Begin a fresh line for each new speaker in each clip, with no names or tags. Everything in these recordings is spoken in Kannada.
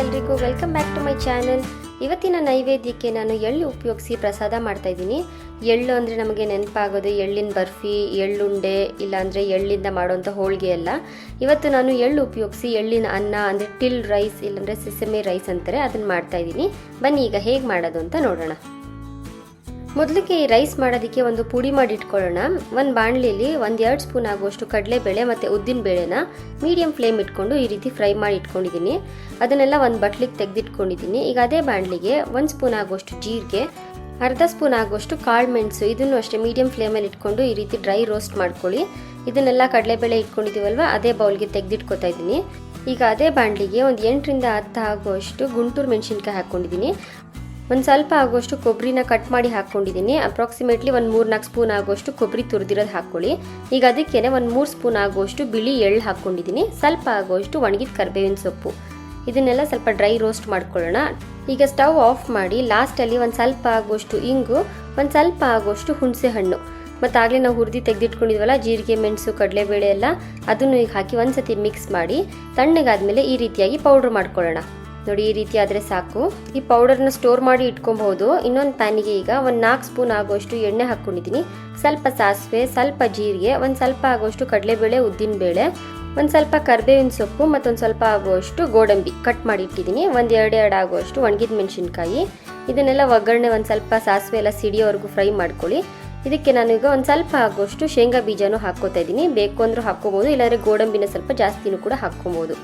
ಎಲ್ರಿಗೂ. Welcome back to my channel ಇವತ್ತಿನ ನೈವೇದ್ಯಕ್ಕೆ ನಾನು ಎಳ್ಳು ಉಪಯೋಗಿಸಿ ಪ್ರಸಾದ ಮಾಡ್ತಾ ಇದ್ದೀನಿ. ಎಳ್ಳು ಅಂದರೆ ನಮಗೆ ನೆನಪಾಗೋದು ಎಳ್ಳಿನ ಬರ್ಫಿ, ಎಳ್ಳುಂಡೆ, ಇಲ್ಲಾಂದರೆ ಎಳ್ಳಿಂದ ಮಾಡೋವಂಥ ಹೋಳಿಗೆ ಎಲ್ಲ ಇವತ್ತು ನಾನು ಎಳ್ಳು ಉಪಯೋಗಿಸಿ ಎಳ್ಳಿನ ಅನ್ನ, ಅಂದರೆ ಟಿಲ್ ರೈಸ್, ಇಲ್ಲಾಂದರೆ ಸಿಸಮೆ ರೈಸ್ ಅಂತಾರೆ, ಅದನ್ನು ಮಾಡ್ತಾ ಇದ್ದೀನಿ. ಬನ್ನಿ, ಈಗ ಹೇಗೆ ಮಾಡೋದು ಅಂತ ನೋಡೋಣ. ಮೊದಲಿಗೆ ಈ ರೈಸ್ ಮಾಡೋದಕ್ಕೆ ಒಂದು ಪುಡಿ ಮಾಡಿ ಇಟ್ಕೊಳ್ಳೋಣ. ಒಂದು ಬಾಣಲಿಲಿ ಒಂದು ಎರಡು ಸ್ಪೂನ್ ಆಗುವಷ್ಟು ಕಡಲೆಬೇಳೆ ಮತ್ತು ಉದ್ದಿನ ಬೇಳೆನ ಮೀಡಿಯಂ ಫ್ಲೇಮ್ ಇಟ್ಕೊಂಡು ಈ ರೀತಿ ಫ್ರೈ ಮಾಡಿ ಇಟ್ಕೊಂಡಿದ್ದೀನಿ. ಅದನ್ನೆಲ್ಲ ಒಂದು ಬಟ್ಲಿಗೆ ತೆಗೆದಿಟ್ಕೊಂಡಿದ್ದೀನಿ. ಈಗ ಅದೇ ಬಾಣಲಿಗೆ ಒಂದು ಸ್ಪೂನ್ ಆಗುವಷ್ಟು ಜೀರಿಗೆ, ಅರ್ಧ ಸ್ಪೂನ್ ಆಗುವಷ್ಟು ಕಾಳು ಮೆಣಸು, ಇದನ್ನು ಅಷ್ಟೇ ಮೀಡಿಯಂ ಫ್ಲೇಮಲ್ಲಿ ಇಟ್ಕೊಂಡು ಈ ರೀತಿ ಡ್ರೈ ರೋಸ್ಟ್ ಮಾಡ್ಕೊಳ್ಳಿ. ಇದನ್ನೆಲ್ಲ ಕಡಲೆಬೇಳೆ ಇಟ್ಕೊಂಡಿದ್ದೀವಲ್ವ ಅದೇ ಬೌಲ್ಗೆ ತೆಗೆದಿಟ್ಕೊತಾ ಇದ್ದೀನಿ. ಈಗ ಅದೇ ಬಾಣಲಿಗೆ ಒಂದು ಎಂಟರಿಂದ ಹತ್ತು ಆಗುವಷ್ಟು ಗುಂಟೂರು ಮೆಣಸಿನ್ಕಾಯಿ ಹಾಕ್ಕೊಂಡಿದ್ದೀನಿ ಒಂದು ಸ್ವಲ್ಪ ಆಗೋಷ್ಟು ಕೊಬ್ಬರಿನ ಕಟ್ ಮಾಡಿ ಹಾಕ್ಕೊಂಡಿದ್ದೀನಿ ಅಪ್ರಾಕ್ಸಿಮೇಟ್ಲಿ ಒಂದು ಮೂರು ನಾಲ್ಕು ಸ್ಪೂನ್ ಆಗೋಷ್ಟು ಕೊಬ್ಬರಿ ತುರಿದಿರೋದು ಹಾಕ್ಕೊಳ್ಳಿ ಈಗ ಅದಕ್ಕೇನೆ ಒಂದು ಮೂರು ಸ್ಪೂನ್ ಆಗೋಷ್ಟು ಬಿಳಿ ಎಳ್ಳು ಹಾಕ್ಕೊಂಡಿದ್ದೀನಿ ಸ್ವಲ್ಪ ಆಗೋಷ್ಟು ಒಣಗಿದ ಕರ್ಬೇವಿನ ಸೊಪ್ಪು. ಇದನ್ನೆಲ್ಲ ಸ್ವಲ್ಪ ಡ್ರೈ ರೋಸ್ಟ್ ಮಾಡ್ಕೊಳ್ಳೋಣ. ಈಗ ಸ್ಟವ್ ಆಫ್ ಮಾಡಿ ಲಾಸ್ಟಲ್ಲಿ ಒಂದು ಸ್ವಲ್ಪ ಆಗೋಷ್ಟು ಇಂಗು, ಒಂದು ಸ್ವಲ್ಪ ಆಗೋಷ್ಟು ಹುಣಸೆ ಹಣ್ಣು. ಮತ್ತು ಆಗಲೇ ನಾವು ಹುರಿದು ತೆಗೆದಿಟ್ಕೊಂಡಿದ್ವಲ್ಲ, ಜೀರಿಗೆ, ಮೆಣಸು, ಕಡಲೆಬೇಳೆ ಎಲ್ಲ, ಅದನ್ನು ಈಗ ಹಾಕಿ ಒಂದ್ಸತಿ ಮಿಕ್ಸ್ ಮಾಡಿ ತಣ್ಣಗಾದ ಮೇಲೆ ಈ ರೀತಿಯಾಗಿ ಪೌಡ್ರ್ ಮಾಡ್ಕೊಳ್ಳೋಣ. ನೋಡಿ, ಈ ರೀತಿ ಆದರೆ ಸಾಕು. ಈ ಪೌಡರ್ನ ಸ್ಟೋರ್ ಮಾಡಿ ಇಟ್ಕೊಬಹುದು. ಇನ್ನೊಂದು ಪ್ಯಾನಿಗೆ ಈಗ ಒಂದು ನಾಲ್ಕು ಸ್ಪೂನ್ ಆಗುವಷ್ಟು ಎಣ್ಣೆ ಹಾಕ್ಕೊಂಡಿದ್ದೀನಿ ಸ್ವಲ್ಪ ಸಾಸಿವೆ, ಸ್ವಲ್ಪ ಜೀರಿಗೆ, ಒಂದು ಸ್ವಲ್ಪ ಆಗುವಷ್ಟು ಕಡಲೆಬೇಳೆ, ಉದ್ದಿನಬೇಳೆ, ಒಂದು ಸ್ವಲ್ಪ ಕರ್ಬೇವಿನ ಸೊಪ್ಪು ಮತ್ತೊಂದು ಸ್ವಲ್ಪ ಆಗುವಷ್ಟು ಗೋಡಂಬಿ ಕಟ್ ಮಾಡಿ ಇಟ್ಟಿದ್ದೀನಿ. ಒಂದು ಎರಡು ಎರಡು ಆಗುವಷ್ಟು ಒಣಗಿದ ಮೆಣಸಿನ್ಕಾಯಿ. ಇದನ್ನೆಲ್ಲ ಒಗ್ಗರಣೆ ಒಂದು ಸ್ವಲ್ಪ ಸಾಸಿವೆ ಎಲ್ಲ ಸಿಡಿಯೋವರೆಗೂ ಫ್ರೈ ಮಾಡ್ಕೊಳ್ಳಿ. ಇದಕ್ಕೆ ನಾನೀಗ ಒಂದು ಸ್ವಲ್ಪ ಆಗುವಷ್ಟು ಶೇಂಗಾ ಬೀಜನೂ ಹಾಕ್ಕೋತಾ ಇದ್ದೀನಿ. ಬೇಕು ಅಂದರೂ ಹಾಕ್ಕೋಬೋದು ಇಲ್ಲಾಂದರೆ ಗೋಡಂಬಿನ ಸ್ವಲ್ಪ ಜಾಸ್ತಿನೂ ಕೂಡ ಹಾಕ್ಕೊಬೋದು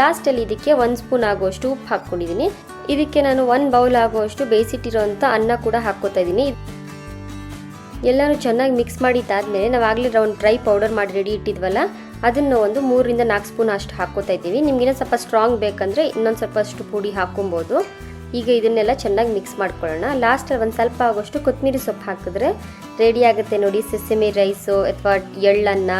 ಲಾಸ್ಟಲ್ಲಿ ಇದಕ್ಕೆ ಒಂದು ಸ್ಪೂನ್ ಆಗುವಷ್ಟು ಉಪ್ಪು ಹಾಕ್ಕೊಂಡಿದ್ದೀನಿ. ಇದಕ್ಕೆ ನಾನು ಒಂದು ಬೌಲ್ ಆಗುವಷ್ಟು ಬೇಯಿಸಿಟ್ಟಿರೋಂಥ ಅನ್ನ ಕೂಡ ಹಾಕ್ಕೋತಾ ಇದ್ದೀನಿ. ಎಲ್ಲರೂ ಚೆನ್ನಾಗಿ ಮಿಕ್ಸ್ ಮಾಡಿದ್ದಾದಮೇಲೆ ನಾವು ಆಗಲೇ ರೌಂಡ್ ಡ್ರೈ ಪೌಡರ್ ಮಾಡಿ ರೆಡಿ ಇಟ್ಟಿದ್ವಲ್ಲ, ಅದನ್ನು ಒಂದು ಮೂರರಿಂದ ನಾಲ್ಕು ಸ್ಪೂನ್ ಅಷ್ಟು ಹಾಕ್ಕೋತಾ ಇದ್ದೀವಿ. ನಿಮ್ಗಿನ್ನ ಸ್ವಲ್ಪ ಸ್ಟ್ರಾಂಗ್ ಬೇಕಂದರೆ ಇನ್ನೊಂದು ಸ್ವಲ್ಪ ಅಷ್ಟು ಪುಡಿ ಹಾಕ್ಕೊಬೋದು. ಈಗ ಇದನ್ನೆಲ್ಲ ಚೆನ್ನಾಗಿ ಮಿಕ್ಸ್ ಮಾಡ್ಕೊಳ್ಳೋಣ. ಲಾಸ್ಟಲ್ಲಿ ಒಂದು ಸ್ವಲ್ಪ ಆಗೋಷ್ಟು ಕೊತ್ತಂಬರಿ ಸೊಪ್ಪು ಹಾಕಿದ್ರೆ ರೆಡಿ ಆಗುತ್ತೆ ನೋಡಿ. ಸೆಸೆಮಿ ರೈಸು ಅಥವಾ ಎಳ್ಳನ್ನ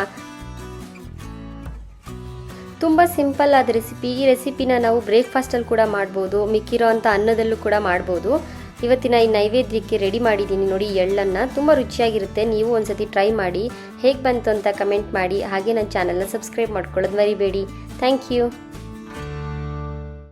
ತುಂಬ ಸಿಂಪಲ್ ಆದ ರೆಸಿಪಿ. ಈ ರೆಸಿಪಿನ ನಾವು ಬ್ರೇಕ್ಫಾಸ್ಟಲ್ಲಿ ಕೂಡ ಮಾಡ್ಬೋದು, ಮಿಕ್ಕಿರೋ ಅಂಥ ಅನ್ನದಲ್ಲೂ ಕೂಡ ಮಾಡ್ಬೋದು. ಇವತ್ತಿನ ಈ ನೈವೇದ್ಯಕ್ಕೆ ರೆಡಿ ಮಾಡಿದ್ದೀನಿ ನೋಡಿ ಎಳ್ಳನ್ನು. ತುಂಬ ರುಚಿಯಾಗಿರುತ್ತೆ, ನೀವು ಒಂದ್ಸತಿ ಟ್ರೈ ಮಾಡಿ. ಹೇಗೆ ಬಂತು ಅಂತ ಕಮೆಂಟ್ ಮಾಡಿ. ಹಾಗೆ ನನ್ನ ಚಾನಲ್ನ ಸಬ್ಸ್ಕ್ರೈಬ್ ಮಾಡ್ಕೊಳ್ಳೋದು ಮರಿಬೇಡಿ. Thank you